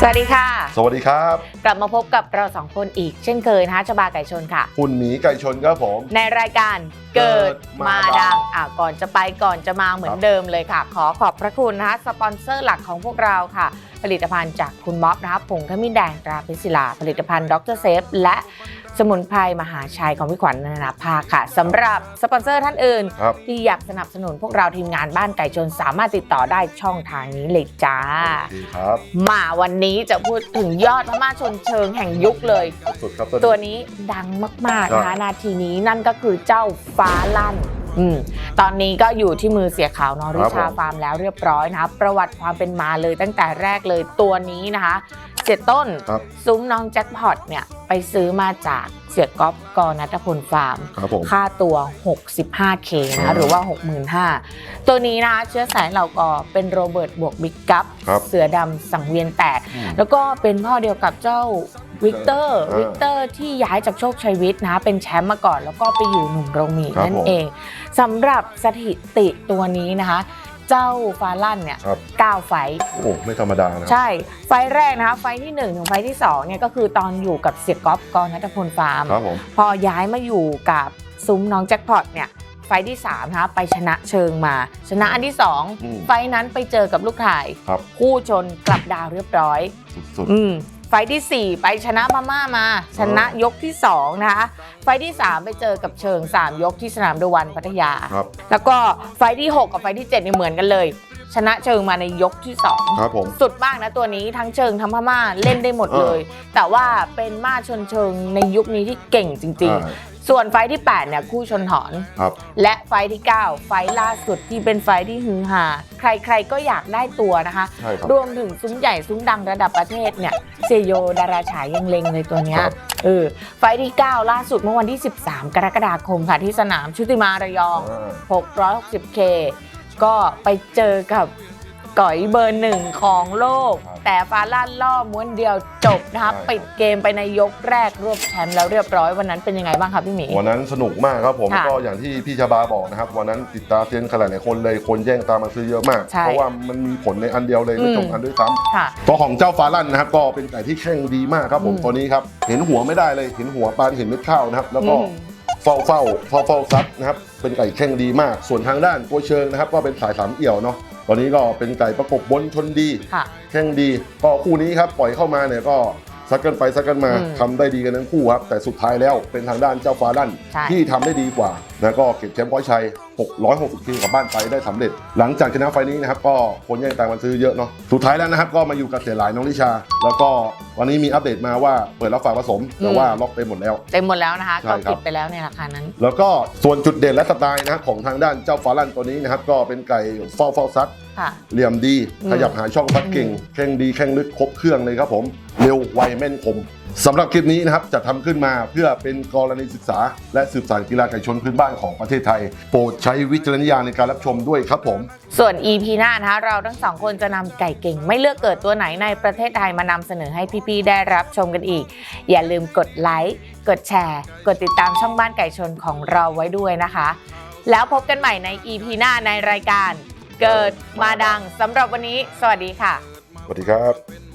สวัสดีค่ะ สวัสดีครับ กลับมาพบกับเราสองคนอีก เช่นเคยนะคะชบาไก่ชนค่ะ คุณหมีไก่ชนครับผม ในรายการเกิดมาเกิดมาดัดังงอะก่อนจะไปก่อนจะมาเหมือนเดิมเลยค่ะ ขอขอบพระคุณนะคะสปอนเซอร์หลักของพวกเราค่ะ ผลิตภัณฑ์จากคุณม็อบนะคะผงขมิ้นแดงตราพิศิลา ผลิตภัณฑ์ดรเซฟ และสมุนไพรมหาชัยของพี่ขวัญนานาภาคค่ะสำหรับสปอนเซอร์ท่านอื่น ครับ ที่อยากสนับสนุนพวกเราทีมงานบ้านไก่ชนสามารถติดต่อได้ช่องทางนี้เลยจ้า ดีครับ มาวันนี้จะพูดถึงยอดพม่าชนเชิงแห่งยุคเลย สุดครับ ตัวนี้ดังมาก ๆ นะครัคะบ นาทีนี้นั่นก็คือเจ้าฟ้าลั่นอืมตอนนี้ก็อยู่ที่มือเสียขาวนอริชาฟาร์มแล้วเรียบร้อยนะคะประวัติความเป็นมาเลยตั้งแต่แรกเลยตัวนี้นะคะ เสียต้น ครับซุ้มน้องแจ็คพอตเนี่ยไปซื้อมาจากเสียก๊อฟกอนัทพลฟาร์ม ครับผม ค่าตัว 65K นะอ่าคะหรือว่า 65,000ตัวนี้นะคะเชื้อสายเหล่ากอเป็นโรเบิร์ตบวกบิ๊กกัฟครับเสือดำสังเวียนแตก อืม แล้วก็เป็นพ่อเดียวกับเจ้าวิกเตอร์อ่าวิกเตอร์ที่ย้ายจากโชคชัยวิทย์นะเป็นแชมป์มาก่อน แล้วก็ไปอยู่หนุ่มโรงหมีครับนั่นผม เองสำหรับสถิติตัวนี้นะคะ เจ้าฟาลั่นเนี่ยครับ9ไฟท์โอ้ไม่ธรรมดานะใช่ ไฟท์แรกนะคะ ไฟท์ที่1ถึงไฟท์ที่2เนี่ยก็คือตอนอยู่กับเสียก๊อฟกอนัทพลฟาร์ม ครับผม พอย้ายมาอยู่กับซุ้มน้องแจ็คพอตเนี่ยไฟท์ที่3นะคะไปชนะเชิงมา ชนะอันที่ อืม2 ไฟท์นั้นไปเจอกับลูกถ่ายครับ คู่ชนกลับดาวเรียบร้อย สุดอืม ไฟท์ที่ 4 ไปชนะพม่ามา ชนะยกที่ 2 นะคะ ไฟท์ที่ 3 ไปเจอกับเชิง 3 ยกที่สนามเดอะวันพัทยาๆครับ แล้วก็ไฟท์ที่ 6 กับไฟท์ที่7เนี่ยเหมือนกันเลย ชนะเชิงมาในยกที่ 2 ครับผม สุดมากนะตัวนี้ทั้งเชิงทั้งพม่าเล่นได้หมดเลย แต่ว่าเป็นมาชนเชิงในยุคนี้ที่เก่งจริงอ่าๆ ส่วนไฟท์ที่8เนี่ยคู่ชนหอน ครับ และไฟท์ที่ 9 ไฟท์ล่าสุดที่เป็นไฟท์ที่ฮือฮาใครๆก็อยากได้ตัวนะคะ ใช่ครับรวมถึงซุ้มใหญ่ซุ้มดังระดับประเทศเนี่ยเซโยดาราฉายยังเล็งเลยตัวเนี้ยครับ เออไฟท์ที่ 9 ล่าสุดเมื่อวันที่ 13 กรกฎาคมค่ะที่สนามชุติมาระยอง อ่า 660K ก็ไปเจอกับ ก่อยเบอร์หนึ่งของโลก ครับแต่ฟาลั่นล่อม้วนเดียวจบนะคะใช่ครับ ปิดเกมไปในยกแรกรวบแชมป์แล้วเรียบร้อยวันนั้นเป็นยังไงบ้างครับพี่หมี วันนั้นสนุกมากครับผมค่ะก็อย่างที่พี่ชาบาบอกนะครับวันนั้นติดตามเซียนขนาดไหนคนเลยคนแย่งตามมาซื้อเยอะมาก ใช่เพราะว่ามันมีผลในอันเดียวเลยไม่อืม จบอันด้วยซ้ำค่ะตัวของเจ้าฟาลั่นนะครับก็เป็นไก่ที่แข่งดีมากครับผมอืม ตัวนี้ครับเห็นหัวไม่ได้เลยเห็นหัวปลาเห็นเม็ดข้าวนะครับแล้วก็ อืม เฝ้าเฝ้าเฝ้าเฝ้าซัดนะครับเป็นไก่แข่งดีมาก ส่วนทางด้านโกเชิงนะครับก็เป็นสายสามเอี่ยวเนาะ ตอนนี้ก็เป็นไก่ประกบบนชนดี ค่ะ แข่งดี ก็คู่นี้ครับปล่อยเข้ามาเนี่ยก็ซัดกันไปซัดกันมาอืมทำได้ดีกันทั้งคู่ครับ แต่สุดท้ายแล้วเป็นทางด้านเจ้าฟาลั่นใช่ ที่ทำได้ดีกว่า แล้วก็เก็บแชมป์พ้อยชัย 660ทีกลับบ้านไปได้สำเร็จ หลังจากชนะไฟล์นี้นะครับก็คนแย่งตามมันซื้อเยอะเนาะ สุดท้ายแล้วนะครับก็มาอยู่กับเสียหลายน้องลิชา แล้วก็วันนี้มีอัปเดตมาว่าเปิดรับฝากผสมแต่ว่าล็อกเต็มหมดแล้ว เต็มหมดแล้วนะคะใช่ก็ครับปิดไปแล้วในราคานั้น แล้วก็ส่วนจุดเด่นและสไตล์นะครับของทางด้านเจ้าฟาลันตัวนี้นะครับก็เป็นไก่เฝ้าเฝ้าซัดค่ะเหลี่ยมดีอืมขยับหาช่องซัดเก่งอืมแข่งดีแข่งลึกครบเครื่องเลยครับผม เร็วไวแม่นคมสำหรับคลิปนี้นะครับจะทำขึ้นมาเพื่อเป็นกรณีศึกษา และสืบสานกีฬาไก่ชนพื้นบ้านของประเทศไทย โปรดใช้วิจารณญาณในการรับชมด้วยครับผม ส่วน EP หน้านะคะเราทั้งสองคนจะนำไก่เก่ง ไม่เลือกเกิดตัวไหนในประเทศไทยมานำเสนอให้พี่ๆได้รับชมกันอีก อย่าลืมกดไลค์กดแชร์ กดติดตามช่องบ้านไก่ชนของเราไว้ด้วยนะคะ แล้วพบกันใหม่ใน EP หน้าในรายการ เกิดมาดังสำหรับวันนี้ สวัสดีค่ะ สวัสดีครับ